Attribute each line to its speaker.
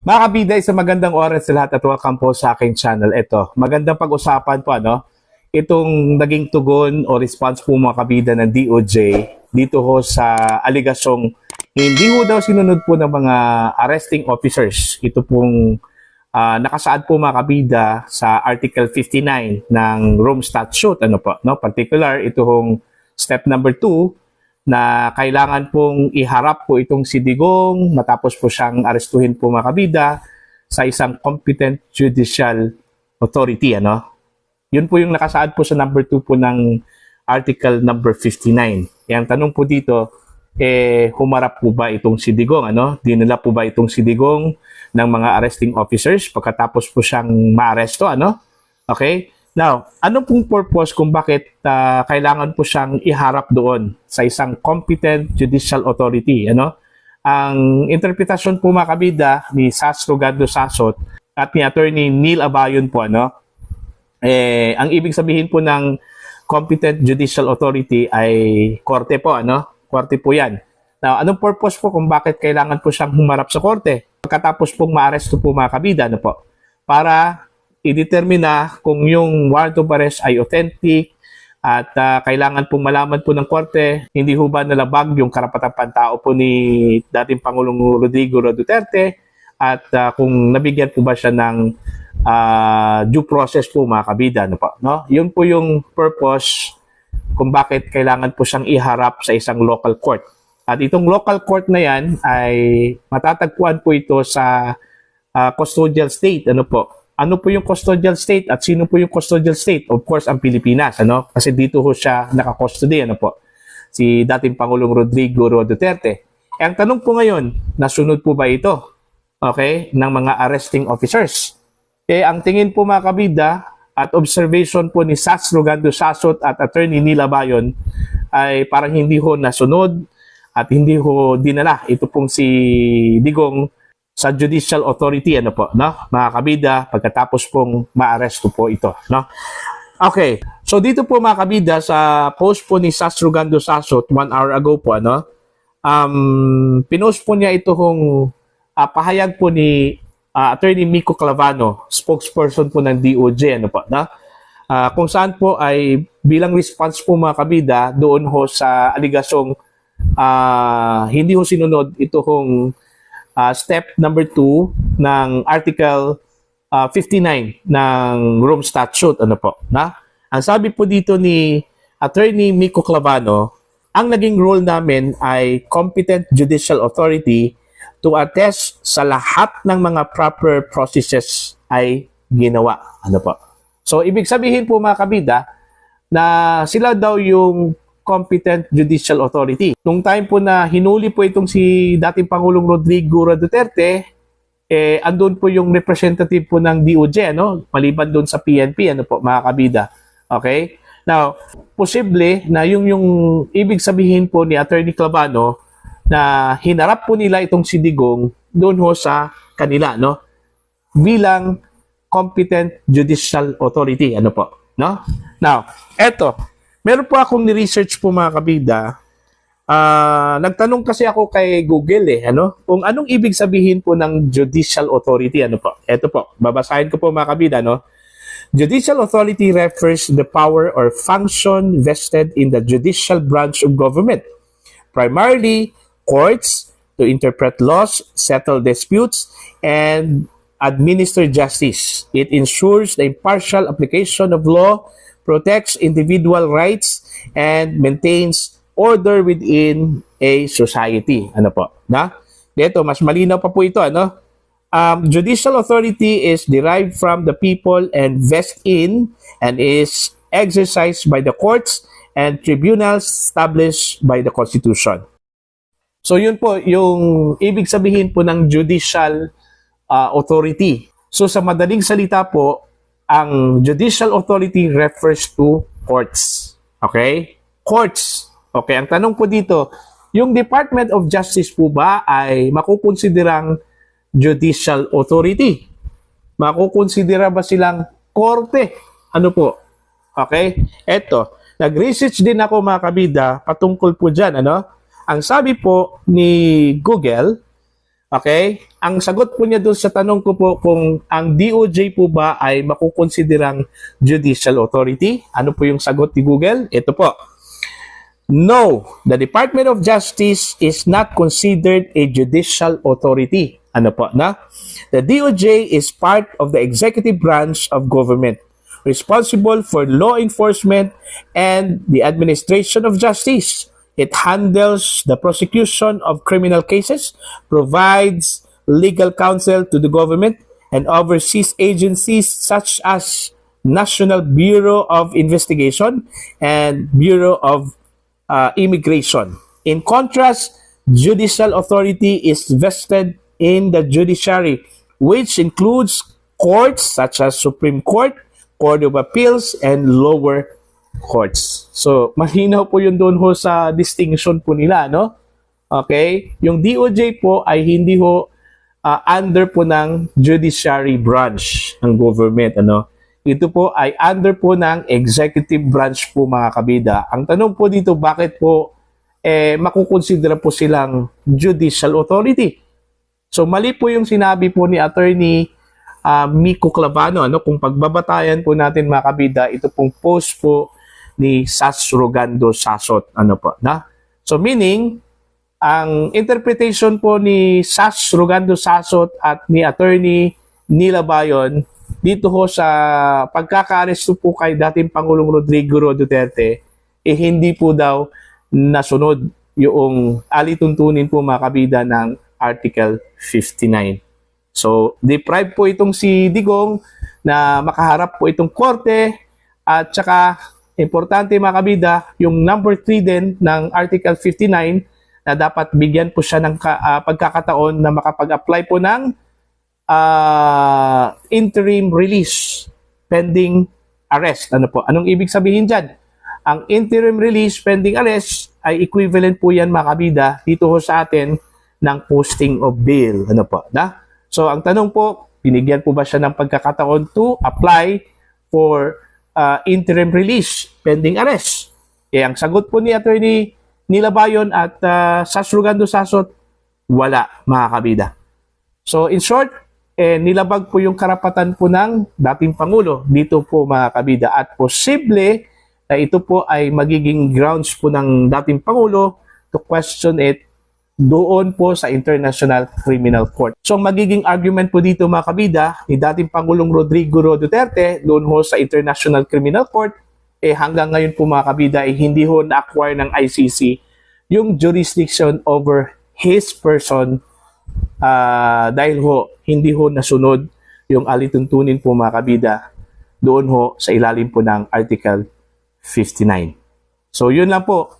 Speaker 1: Mga kabida, sa magandang oras sa lahat at welcome po sa aking channel. Ito, magandang pag-usapan po ano, itong naging tugon o response po mga kabida ng DOJ dito ho sa aligasyong hindi ho daw sinunod po ng mga arresting officers. Ito pong ah, nakasaad po mga kabida sa Article 59 ng Rome Statute. Ano po, no? Particular, ito hong step number 2 na kailangan pong iharap po itong si Digong matapos po siyang arestuhin po mga kabida sa isang competent judicial authority. Ano? Yun po yung nakasaad po sa number 2 po ng article number 59. Yang tanong po dito, eh, humarap po ba itong si Digong? Ano? Dinala po ba itong si Digong ng mga arresting officers pagkatapos po siyang maaresto? Ano? Okay? Now, ano pong purpose kung bakit ah, kailangan po siyang iharap doon sa isang competent judicial authority? Ano? Ang interpretasyon po mga kabida ni Sastro Gando Sasot at ni Attorney Neil Abayon po, ano? Eh, ang ibig sabihin po ng competent judicial authority ay korte po, ano? Korte po yan. Now, anong purpose po kung bakit kailangan po siyang humarap sa korte? Pagkatapos pong maaresto po mga kabida, ano po? Para i-determine kung yung warrant of arrest ay authentic at ah, kailangan pong malaman po ng korte hindi ho ba nalabag yung karapatang pantao po ni dating Pangulong Rodrigo Duterte at ah, kung nabigyan po ba siya ng ah, due process po mga kabida ano po no? Yun po yung purpose kung bakit kailangan po siyang iharap sa isang local court. At itong local court na yan ay matatagpuan po ito sa ah, custodial state ano po ano po yung custodial state at sino po yung custodial state? Of course, ang Pilipinas, ano? Kasi dito ho siya nakakustody, ano po? Si dating Pangulong Rodrigo Duterte. Eh, ang tanong po ngayon, nasunod po ba ito? Okay? Ng mga arresting officers. Eh, ang tingin po mga kabida at observation po ni Sas Rogando Sasot at Attorney Nila Bayon ay parang hindi ho nasunod at hindi ho dinala. Ito pong si Digong sa judicial authority ano po no? Mga kabida pagkatapos pong maaresto po ito no? Okay. So dito po mga kabida sa post po ni Sasrugando Sasot one hour ago po ano? Um pinost po niya ito hong ah, pahayag po ni ah, attorney Miko Clavano spokesperson po ng DOJ ano po no? Ah, kung saan po ay bilang response po mga kabida doon ho sa aligasyong ah, hindi ho sinunod ito hong uh, step number 2 ng article uh, 59 ng Rome Statute. Ano po na? Ang sabi po dito ni attorney Miko Clavano ang naging role namin ay competent judicial authority to attest sa lahat ng mga proper processes ay ginawa. Ano po? So ibig sabihin po mga kabida na sila daw yung competent judicial authority. Nung time po na hinuli po itong si dating Pangulong Rodrigo Duterte, eh, andun po yung representative po ng DOJ, ano? Maliban doon sa PNP, ano po, mga kabida. Okay? Now, posible na yung, yung ibig sabihin po ni Attorney Clavano na hinarap po nila itong si Digong doon ho sa kanila, no? Bilang competent judicial authority, ano po, no? Now, eto, meron po akong ni-research po mga kabida. Ah, nagtanong kasi ako kay Google eh, ano? Kung anong ibig sabihin po ng judicial authority, ano po? Ito po, babasahin ko po mga kabida, no? Judicial authority refers the power or function vested in the judicial branch of government. Primarily, courts to interpret laws, settle disputes, and administer justice. It ensures the impartial application of law, protects individual rights, and maintains order within a society. Ano po? Na? Dito, mas malinaw pa po ito. Ano? Um, judicial authority is derived from the people and vests in and is exercised by the courts and tribunals established by the Constitution. So yun po, yung ibig sabihin po ng judicial uh, authority. So sa madaling salita po, ang judicial authority refers to courts. Okay? Courts. Okay, ang tanong po dito, yung Department of Justice po ba ay makukonsiderang judicial authority? Makukonsidera ba silang korte? Ano po? Okay? Eto, nag-research din ako mga kabida patungkol po dyan. Ano? Ang sabi po ni Google, Okay? Ang sagot po niya doon sa tanong ko po kung ang DOJ po ba ay makukonsiderang judicial authority. Ano po yung sagot ni Google? Ito po. No, the Department of Justice is not considered a judicial authority. Ano po na? The DOJ is part of the executive branch of government responsible for law enforcement and the administration of justice. It handles the prosecution of criminal cases, provides legal counsel to the government, and oversees agencies such as National Bureau of Investigation and Bureau of uh, Immigration. In contrast, judicial authority is vested in the judiciary, which includes courts such as Supreme Court, Court of Appeals, and lower courts. So, mahinaw po yun doon ho sa distinction po nila, no? Okay? Yung DOJ po ay hindi ho uh, under po ng judiciary branch ng government, ano? Ito po ay under po ng executive branch po mga kabida. Ang tanong po dito, bakit po eh, makukonsidera po silang judicial authority? So mali po yung sinabi po ni attorney uh, Miko Clavano ano kung pagbabatayan po natin mga kabida ito pong post po ni Sas Rogando Sasot ano po na so meaning ang interpretation po ni Sas Rogando Sasot at ni attorney Nila Bayon dito ho sa pagkakaaresto po kay dating Pangulong Rodrigo Duterte eh hindi po daw nasunod yung alituntunin po mga kabida ng Article 59. So, deprived po itong si Digong na makaharap po itong korte at saka importante mga kabida, yung number 3 din ng Article 59 na dapat bigyan po siya ng ka, uh, pagkakataon na makapag-apply po ng uh, interim release pending arrest. Ano po? Anong ibig sabihin dyan? Ang interim release pending arrest ay equivalent po yan mga kabida dito ho sa atin ng posting of bail. Ano po? Na? So, ang tanong po, binigyan po ba siya ng pagkakataon to apply for uh, interim release pending arrest? Eh, ang sagot po ni Attorney Nilabayon at uh, Sasrugando Sasot, wala, mga kabida. So, in short, eh, nilabag po yung karapatan po ng dating Pangulo dito po mga kabida at posible na ito po ay magiging grounds po ng dating Pangulo to question it doon po sa International Criminal Court. So magiging argument po dito mga kabida ni dating Pangulong Rodrigo Duterte doon ho sa International Criminal Court eh hanggang ngayon po mga kabida eh, hindi ho na-acquire ng ICC yung jurisdiction over his person uh, dahil ho hindi ho nasunod yung alituntunin po mga kabida doon ho sa ilalim po ng Article 59. So yun lang po.